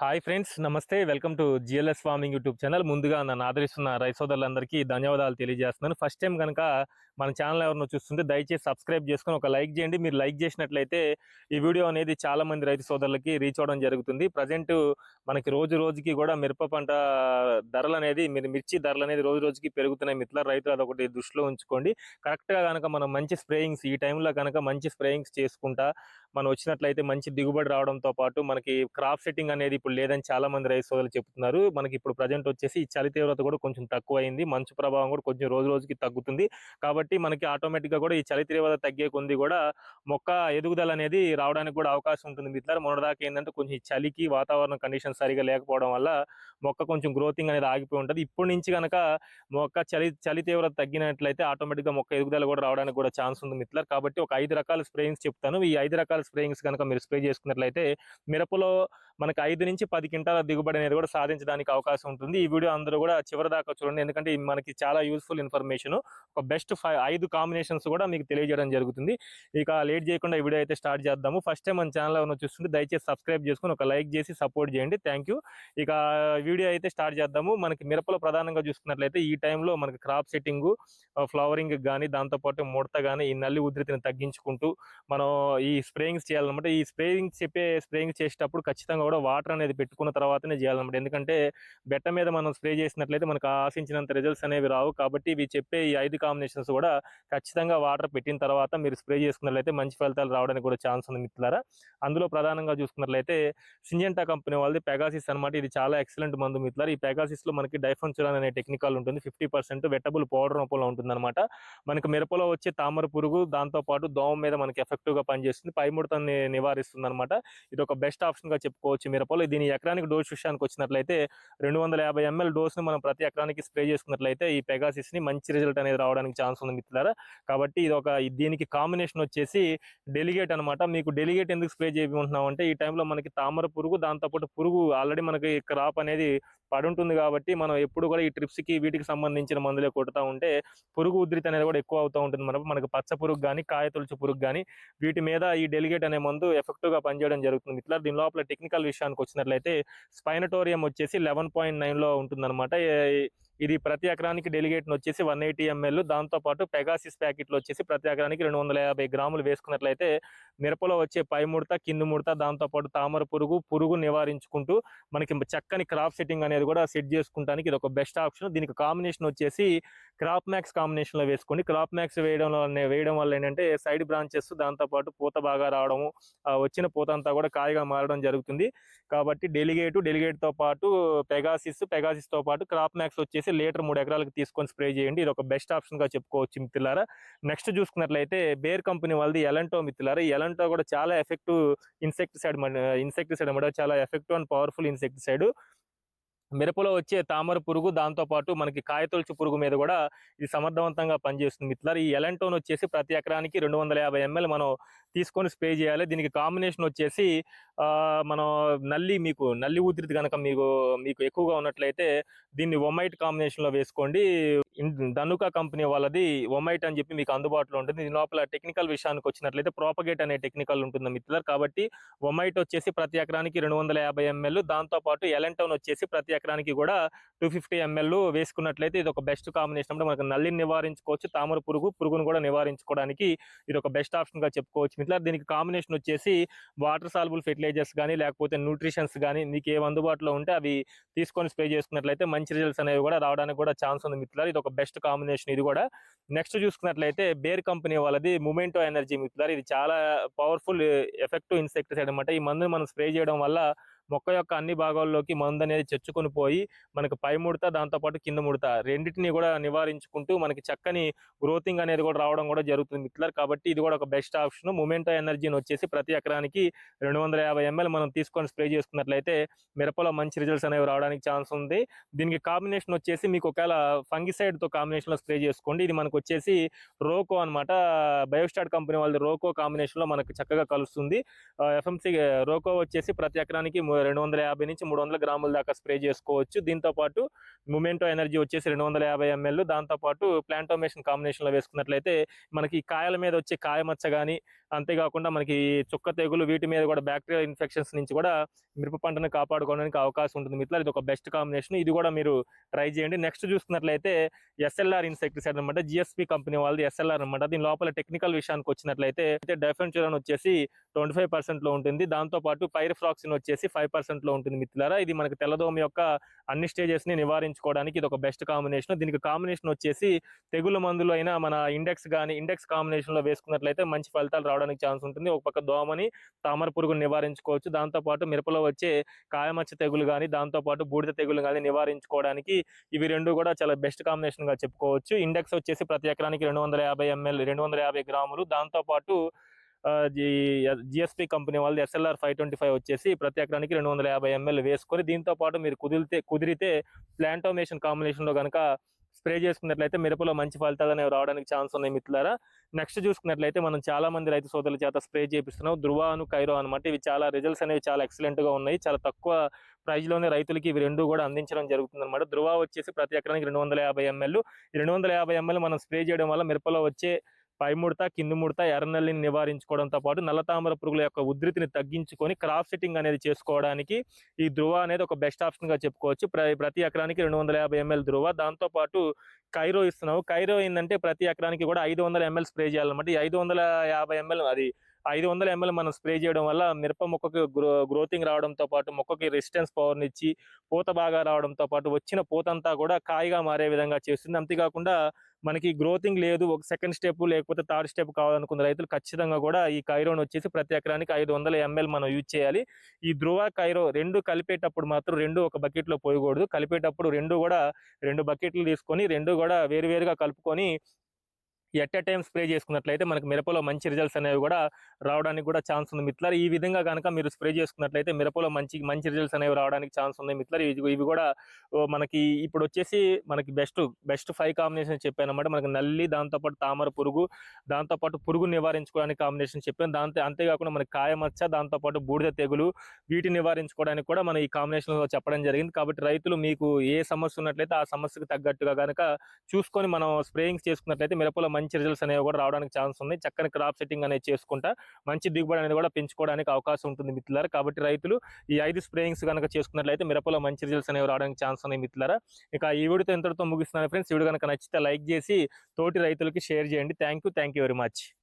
Hi friends నమస్తే. Welcome to GLS farming YouTube channel. ముందుగా నన్ను ఆదరిస్తున్న రైతు సోదరులందరికీ ధన్యవాదాలు తెలియజేస్తున్నాను. ఫస్ట్ టైం కనుక మన ఛానల్ ఎవరినో చూస్తుంటే దయచేసి సబ్స్క్రైబ్ చేసుకొని ఒక లైక్ చేయండి. మీరు లైక్ చేసినట్లయితే ఈ వీడియో అనేది చాలా మంది రైతు సోదరులకి రీచ్ అవ్వడం జరుగుతుంది. ప్రజెంట్ మనకి రోజు రోజుకి కూడా మిరప పంట ధరలు అనేది మీరు మిర్చి ధరలు అనేది రోజు రోజుకి పెరుగుతున్నాయి. మిత్రుల రైతులు అదొకటి దృష్టిలో ఉంచుకోండి. కరెక్ట్గా కనుక మనం మంచి స్ప్రేయింగ్స్ ఈ టైంలో కనుక మంచి స్ప్రేయింగ్స్ చేసుకుంటా మనం వచ్చినట్లయితే మంచి దిగుబడి రావడంతో పాటు మనకి క్రాప్ సెట్టింగ్ అనేది ఇప్పుడు లేదని చాలా మంది రైతు సోదరులు చెప్తున్నారు. మనకి ఇప్పుడు ప్రజెంట్ వచ్చేసి ఈ చలి తీవ్రత కూడా కొంచెం తక్కువ అయింది మంచు ప్రభావం కూడా కొంచెం రోజు రోజుకి తగ్గుతుంది. కాబట్టి కాబట్టి మనకి ఆటోమేటిక్గా కూడా ఈ చలి తీవ్రత తగ్గే కొంది కూడా మొక్క ఎదుగుదల అనేది రావడానికి కూడా అవకాశం ఉంటుంది. మిత్రులారా మొన్నదాకా ఏంటంటే కొంచెం ఈ చలికి వాతావరణ కండిషన్ సరిగా లేకపోవడం వల్ల మొక్క కొంచెం గ్రోతింగ్ అనేది ఆగిపోయి ఉంటుంది. ఇప్పటి నుంచి కనుక మొక్క చలి చలి తీవ్రత తగ్గినట్లయితే ఆటోమేటిక్గా మొక్క ఎదుగుదల కూడా రావడానికి కూడా ఛాన్స్ ఉంది మిత్రులారు. కాబట్టి ఒక ఐదు రకాల స్ప్రేయింగ్స్ చెప్తాను. ఈ ఐదు రకాల స్ప్రేయింగ్స్ కనుక మీరు స్ప్రే చేసుకున్నట్లయితే మిరపలో మనకి ఐదు నుంచి పది క్వింటాల దిగుబడి అనేది కూడా సాధించడానికి అవకాశం ఉంటుంది. ఈ వీడియో అందరూ కూడా చివరి దాకా చూడండి. ఎందుకంటే మనకి చాలా యూస్ఫుల్ ఇన్ఫర్మేషన్ ఒక బెస్ట్ ఫైవ్ ఐదు కాంబినేషన్స్ కూడా మీకు తెలియజేయడం జరుగుతుంది. ఇక లేట్ చేయకుండా ఈ వీడియో అయితే స్టార్ట్ చేద్దాము. ఫస్ట్ టైం మన ఛానల్ ఎవరైనా చూస్తుంటే దయచేసి సబ్స్క్రైబ్ చేసుకుని ఒక లైక్ చేసి సపోర్ట్ చేయండి. థ్యాంక్ యూ ఇక వీడియో అయితే స్టార్ట్ చేద్దాము. మనకి మిరపలో ప్రధానంగా చూసుకున్నట్లయితే ఈ టైంలో మనకి క్రాప్ సెట్టింగ్ ఫ్లవరింగ్ కానీ దాంతోపాటు ముడత కానీ ఈ నల్లి ఉధృతిని తగ్గించుకుంటూ మనం ఈ స్ప్రేయింగ్స్ చేయాలన్నమాట. ఈ స్ప్రేయింగ్ చెప్పే స్ప్రేయింగ్ చేసేటప్పుడు ఖచ్చితంగా కూడా వాటర్ అనేది పెట్టుకున్న తర్వాతనే చేయాలన్నమాట. ఎందుకంటే బెట్ట మీద మనం స్ప్రే చేసినట్లయితే మనకు ఆశించినంత రిజల్ట్స్ అనేవి రావు. కాబట్టి ఇవి చెప్పే ఈ ఐదు కాంబినేషన్స్ కూడా ఖచ్చితంగా వాటర్ పెట్టిన తర్వాత మీరు స్ప్రే చేసుకున్నట్లయితే మంచి ఫలితాలు రావడానికి కూడా ఛాన్స్ ఉంది మిత్రులారా. అందులో ప్రధానంగా చూసుకున్నట్లయితే సింజెంటా కంపెనీ వాళ్ళది పెగాసిస్ అనమాట ఇది చాలా ఎక్సలెంట్ మందు మిత్రులారా. ఈ పెగాసిస్లో మనకి డైఫన్చురాన్ అనే టెక్నికల్ ఉంటుంది. ఫిఫ్టీ పర్సెంట్ వెట్టబుల్ పౌడర్ రూపంలో ఉంటుంది అనమాట మనకి మిరపలో వచ్చే తామర పురుగు దాంతో పాటు దోమ మీద మనకి ఎఫెక్టివ్గా పనిచేస్తుంది. పై ముడతని నివారిస్తుంది అనమాట ఇది ఒక బెస్ట్ ఆప్షన్ చెప్పుకోవచ్చు. చెప్పుకోవచ్చు మిరపలో దీని ఎకరానికి డోస్ విషయానికి వచ్చినట్లయితే రెండు వందల యాభై ఎంఎల్ డోస్ని మనం ప్రతి ఎకరానికి స్ప్రే చేసుకున్నట్లయితే ఈ పెగాసిస్ని మంచి రిజల్ట్ అనేది రావడానికి ఛాన్స్ ఉంది మిత్రులారా. కాబట్టి ఇది ఒక దీనికి కాంబినేషన్ వచ్చేసి డెలిగేట్ అన్నమాట. మీకు డెలిగేట్ ఎందుకు స్ప్రే చేయమంటున్నాం అంటే ఈ టైంలో మనకి తామర పురుగు దాంతోపాటు పురుగు ఆల్రెడీ మనకి క్రాప్ అనేది పడి ఉంటుంది కాబట్టి మనం ఎప్పుడు కూడా ఈ ట్రిప్స్కి వీటికి సంబంధించిన మందులే కొడుతూ ఉంటే పురుగు ఉధృతి అనేది కూడా ఎక్కువ అవుతూ ఉంటుంది. మనకు మనకు పచ్చ పురుగు కానీ కాయ తొలుచు పురుగు కానీ వీటి మీద ఈ డెలిగేట్ అనే మందు ఎఫెక్టివ్గా పనిచేయడం జరుగుతుంది. ఇట్లా దీని లోపల టెక్నికల్ విషయానికి వచ్చినట్లయితే స్పైనటోరియం వచ్చేసి లెవెన్ పాయింట్ నైన్లో ఉంటుందన్నమాట ఇది ప్రతి ఎకరానికి డెలిగేట్ వచ్చేసి వన్ ఎయిటీ ఎంఎల్. దాంతో పాటు పెగాసిస్ ప్యాకెట్లు వచ్చేసి ప్రతి ఎకరానికి రెండు వందల యాభై గ్రాములు వేసుకున్నట్లయితే మిరపలో వచ్చే పై ముడత కింది ముడత దాంతో పాటు తామర పురుగు పురుగు నివారించుకుంటూ మనకి చక్కని క్రాప్ సెట్టింగ్ అనేది కూడా సెట్ చేసుకుంటానికి ఇది ఒక బెస్ట్ ఆప్షన్. దీనికి కాంబినేషన్ వచ్చేసి క్రాప్ మ్యాక్స్ కాంబినేషన్లో వేసుకోండి. క్రాప్ మ్యాక్స్ వేయడం వేయడం వల్ల ఏంటంటే సైడ్ బ్రాంచెస్ దాంతో పాటు పూత బాగా రావడము ఆ వచ్చిన పూత అంతా కూడా కాయగా మారడం జరుగుతుంది. కాబట్టి డెలిగేట్ డెలిగేట్తో పాటు పెగాసిస్ పెగాసిస్తో పాటు క్రాప్ మ్యాక్స్ వచ్చేసి లీటర్ మూడు ఎకరాలకు తీసుకొని స్ప్రే చేయండి. ఇది ఒక బెస్ట్ ఆప్షన్గా చెప్పుకోవచ్చు మిత్రులారా. నెక్స్ట్ చూసుకున్నట్లయితే బేర్ కంపెనీ వాళ్ళది ఎలంటో మిత్రులారా. ఎలంటో కూడా చాలా ఎఫెక్టివ్ ఇన్సెక్టిసైడ్ ఇన్సెక్టిసైడ్ అనమాట. చాలా ఎఫెక్టివ్ అండ్ పవర్ఫుల్ ఇన్సెక్టిసైడ్. మిరపలో వచ్చే తామర పురుగు దాంతో పాటు మనకి కాయతొలుచు పురుగు మీద కూడా ఇది సమర్థవంతంగా పనిచేస్తుంది మిత్రులారు. ఈ ఎలంటోన్ వచ్చేసి ప్రతి ఎకరానికి రెండు వందల యాభై ఎంఎల్ మనం తీసుకొని స్ప్రే చేయాలి. దీనికి కాంబినేషన్ వచ్చేసి ఆ, మనం నల్లి మీకు నల్లి ఉధృతి కనుక మీకు మీకు ఎక్కువగా ఉన్నట్లయితే దీన్ని ఒమైట్ కాంబినేషన్లో వేసుకోండి. ఇన్- ధనుక కంపెనీ వాళ్ళది ఒమైట్ అని చెప్పి మీకు అందుబాటులో ఉంటుంది. దీని లోపల టెక్నికల్ విషయానికి వచ్చినట్లయితే ప్రాపగేట్ అనే టెక్నికల్ ఉంటుంది మిత్రులారు. కాబట్టి ఒమైట్ వచ్చేసి ప్రతి ఎకరానికి రెండు వందల యాభై ఎంఎల్ దాంతో పాటు ఎలంటోన్ వచ్చేసి ప్రతి ఎకరానికి కూడా టూ ఫిఫ్టీ ఎంఎల్ వేసుకున్నట్లయితే ఇది ఒక బెస్ట్ కాంబినేషన్ అంటే మనకు నల్లిని నివారించుకోవచ్చు. తామర పురుగు పురుగును కూడా నివారించుకోవడానికి ఇది ఒక బెస్ట్ ఆప్షన్గా చెప్పుకోవచ్చు మిత్రులారు దీనికి కాంబినేషన్ వచ్చేసి వాటర్ సాల్బుల్ ఫెర్టిలైజర్స్ కానీ లేకపోతే న్యూట్రిషన్స్ కానీ మీకు ఏ అందుబాటులో ఉంటే అవి తీసుకొని స్ప్రే చేసుకున్నట్లయితే మంచి రిజల్ట్స్ అనేవి కూడా రావడానికి కూడా ఛాన్స్ ఉంది మిత్రులారు. ఇది ఒక బెస్ట్ కాంబినేషన్ ఇది కూడా. నెక్స్ట్ చూసుకున్నట్లయితే బేర్ కంపెనీ వాళ్ళది మూమెంటో ఎనర్జీ మిత్రులారు. ఇది చాలా పవర్ఫుల్ ఎఫెక్టివ్ ఇన్సెక్టిసైడ్ అనమాట ఈ మందుని మనం స్ప్రే చేయడం వల్ల మొక్క యొక్క అన్ని భాగాల్లోకి మందు అనేది చెచ్చుకొని పోయి మనకు పై ముడత దాంతో పాటు కింద ముడత రెండింటిని కూడా నివారించుకుంటూ మనకి చక్కని గ్రోతింగ్ అనేది కూడా రావడం కూడా జరుగుతుంది. మిత్రులారు కాబట్టి ఇది కూడా ఒక బెస్ట్ ఆప్షన్. మూమెంటో ఎనర్జీని వచ్చేసి ప్రతి ఎకరానికి రెండు వందల యాభై ఎంఎల్ మనం తీసుకొని స్ప్రే చేసుకున్నట్లయితే మిరపలో మంచి రిజల్ట్స్ అనేవి రావడానికి ఛాన్స్ ఉంది. దీనికి కాంబినేషన్ వచ్చేసి మీకు ఒకవేళ ఫంగిసైడ్తో కాంబినేషన్లో స్ప్రే చేసుకోండి. ఇది మనకు వచ్చేసి రోకో అన్నమాట. బయోస్టార్ కంపెనీ వాళ్ళది రోకో కాంబినేషన్లో మనకు చక్కగా కలుస్తుంది. ఎఫ్ఎంసి రోకో వచ్చేసి ప్రతి ఎకరానికి రెండు వందల యాభై నుంచి మూడు వందల గ్రాముల దాకా స్ప్రే చేసుకోవచ్చు. దీంతో పాటు మూమెంటో ఎనర్జీ వచ్చేసి రెండు వందల యాభై ఎంఎల్. దాంతో పాటు ప్లాంటోమేషన్ కాంబినేషన్లో వేసుకున్నట్లయితే మనకి కాయల మీద వచ్చే కాయ మచ్చ కానీ అంతేకాకుండా మనకి చుక్క తెగులు వీటి మీద కూడా బ్యాక్టీరియల్ ఇన్ఫెక్షన్స్ నుంచి కూడా మిరప పంటను కాపాడుకోవడానికి అవకాశం ఉంటుంది మిత్రులు ఇది ఒక బెస్ట్ కాంబినేషన్. ఇది కూడా మీరు ట్రై చేయండి. నెక్స్ట్ చూసుకున్నట్లయితే ఎస్ఎల్ఆర్ ఇన్సెక్టిసైడ్ అనమాట జిఎస్పి కంపెనీ వాళ్ళది ఎస్ఎల్ఆర్ అనమాట దీని లోపల టెక్నికల్ విషయానికి వచ్చినట్లయితే అయితే డెఫెన్చురన్ వచ్చేసి ట్వంటీ ఫైవ్ పర్సెంట్లో ఉంటుంది. దాంతో పాటు పైర్ఫ్రాక్సిన్ వచ్చేసి ఫైవ్ పర్సెంట్లో ఉంటుంది మిత్రులారా. ఇది మనకి తెల్లదోమ యొక్క అన్ని స్టేజెస్ని నివారించుకోవడానికి ఇది ఒక బెస్ట్ కాంబినేషన్. దీనికి కాంబినేషన్ వచ్చేసి తెగులు మందులు అయినా మన ఇండెక్స్ కానీ ఇండెక్స్ కాంబినేషన్లో వేసుకున్నట్లయితే మంచి ఫలితాలు రావడానికి ఛాన్స్ ఉంటుంది. ఒక పక్క దోమని తామర పురుగుని నివారించుకోవచ్చు. దాంతో పాటు మిరపలో వచ్చే కాయమచ్చ తెగులు కానీ దాంతో పాటు బూడిద తెగులు కానీ నివారించుకోవడానికి ఇవి రెండు కూడా చాలా బెస్ట్ కాంబినేషన్గా చెప్పుకోవచ్చు. ఇండెక్స్ వచ్చేసి ప్రతి ఎకరానికి రెండు వందల యాభై ఎంఎల్ రెండు వందల యాభై గ్రాములు. దాంతో పాటు జిఎస్పి కంపెనీ వాళ్ళది ఎస్ఎల్ఆర్ ఫైవ్ ట్వంటీ ఫైవ్ వచ్చేసి ప్రతి ఎకరానికి రెండు వందల యాభై ఎంఎల్ వేసుకొని దీంతో పాటు మీరు కుదిరితే కుదిరితే ప్లాంటోమేషన్ కాంబినేషన్లో కనుక స్ప్రే చేసుకున్నట్లయితే మిరపలో మంచి ఫలితాలు అనేవి రావడానికి ఛాన్స్ ఉన్నాయి మిత్రులారా. నెక్స్ట్ చూసుకున్నట్లయితే మనం చాలా మంది రైతు సోదరుల చేత స్ప్రే చేపిస్తున్నాం. ధృవాను కైరో అనమాట ఇవి చాలా రిజల్ట్స్ అనేవి చాలా ఎక్సలెంట్గా ఉన్నాయి. చాలా తక్కువ ప్రైజ్లోనే రైతులకి ఇవి రెండు కూడా అందించడం జరుగుతుంది అనమాట ధృవ వచ్చేసి ప్రతి ఎకరానికి రెండు వందల యాభై ఎంఎల్. రెండు వందల యాభై ఎంఎల్ మనం స్ప్రే చేయడం వల్ల మిరపలో వచ్చే పై ముడత కింది ముడత ఎర్రనల్లిని నివారించుకోవడంతో పాటు నల్ల తామర పురుగుల యొక్క ఉధృతిని తగ్గించుకొని క్రాప్ సెట్టింగ్ అనేది చేసుకోవడానికి ఈ ధృవ అనేది ఒక బెస్ట్ ఆప్షన్గా చెప్పుకోవచ్చు. ప్రతి ఎకరానికి రెండు వందల యాభై ఎంఎల్ ధృవ. దాంతో పాటు కైరో ఇస్తున్నావు కైరో ఏంటంటే ప్రతి ఎకరానికి కూడా ఐదు వందల ఎంఎల్ స్ప్రే చేయాలన్నమాట. ఈ ఐదు వందల యాభై ఎంఎల్ అది ఐదు వందల ఎంఎల్ మనం స్ప్రే చేయడం వల్ల మిరప మొక్కకి గ్రో గ్రోతింగ్ రావడంతో పాటు మొక్కకి రెసిస్టెన్స్ పవర్ని ఇచ్చి పూత బాగా రావడంతో పాటు వచ్చిన పూతంతా కూడా కాయగా మారే విధంగా చేస్తుంది. అంతేకాకుండా మనకి గ్రోతింగ్ లేదు ఒక సెకండ్ స్టెప్ లేకపోతే థర్డ్ స్టెప్ కావాలనుకున్న రైతులు ఖచ్చితంగా కూడా ఈ కైరోన్ వచ్చేసి ప్రతి ఎకరానికి ఐదు వందల ఎంఎల్ మనం యూజ్ చేయాలి. ఈ ధ్రువ కైరో రెండు కలిపేటప్పుడు మాత్రం రెండు ఒక బకెట్లో పోయకూడదు. కలిపేటప్పుడు రెండు కూడా రెండు బకెట్లు తీసుకొని రెండు కూడా వేరువేరుగా కలుపుకొని ఎట్ ఎ టైం స్ప్రే చేసుకున్నట్లయితే మనకి మిరపలో మంచి రిజల్ట్స్ అనేవి కూడా రావడానికి కూడా ఛాన్స్ ఉంది మిత్లర్ ఈ విధంగా కనుక మీరు స్ప్రే చేసుకున్నట్లయితే మిరపలో మంచి మంచి రిజల్ట్స్ అనేవి రావడానికి ఛాన్స్ ఉంది మిత్లర్ ఇవి కూడా ఓ, మనకి ఇప్పుడు వచ్చేసి మనకి బెస్ట్ బెస్ట్ ఫైవ్ కాంబినేషన్ చెప్పాను అనమాట మనకి నల్లి దాంతోపాటు తామర పురుగు దాంతోపాటు పురుగు నివారించుకోవడానికి కాంబినేషన్ చెప్పాను. దాంతో అంతేకాకుండా మనకి కాయమచ్చ దాంతోపాటు బూడిద తెగులు వీటిని నివారించుకోవడానికి కూడా మనం ఈ కాంబినేషన్లో చెప్పడం జరిగింది. కాబట్టి రైతులు మీకు ఏ సమస్య ఉన్నట్లయితే ఆ సమస్యకు తగ్గట్టుగా కనుక చూసుకొని మనం స్ప్రేయింగ్స్ చేసుకున్నట్లయితే మిరపలో మంచి మంచి రిజల్ట్స్ అనేవి కూడా రావడానికి ఛాన్స్ ఉంది. చక్కని క్రాప్ సెట్టింగ్ అనేది చేసుకుంటా మంచి దిగుబడి అనేది కూడా పెంచుకోవడానికి అవకాశం ఉంటుంది మిత్రులారా. కాబట్టి రైతులు ఈ ఐదు స్ప్రేయింగ్స్ కనుక చేసుకున్నట్లయితే మిరపలో మంచి రిజల్ట్స్ అనేవి రావడానికి ఛాన్స్ ఉన్నాయి మిత్రులారా. ఇక ఈ వీడియోతో ఎంతటితో ముగిస్తున్నాను ఫ్రెండ్స్. ఈ వీడియో కనుక నచ్చితే లైక్ చేసి తోటి రైతులకి షేర్ చేయండి. Thank you thank you very much.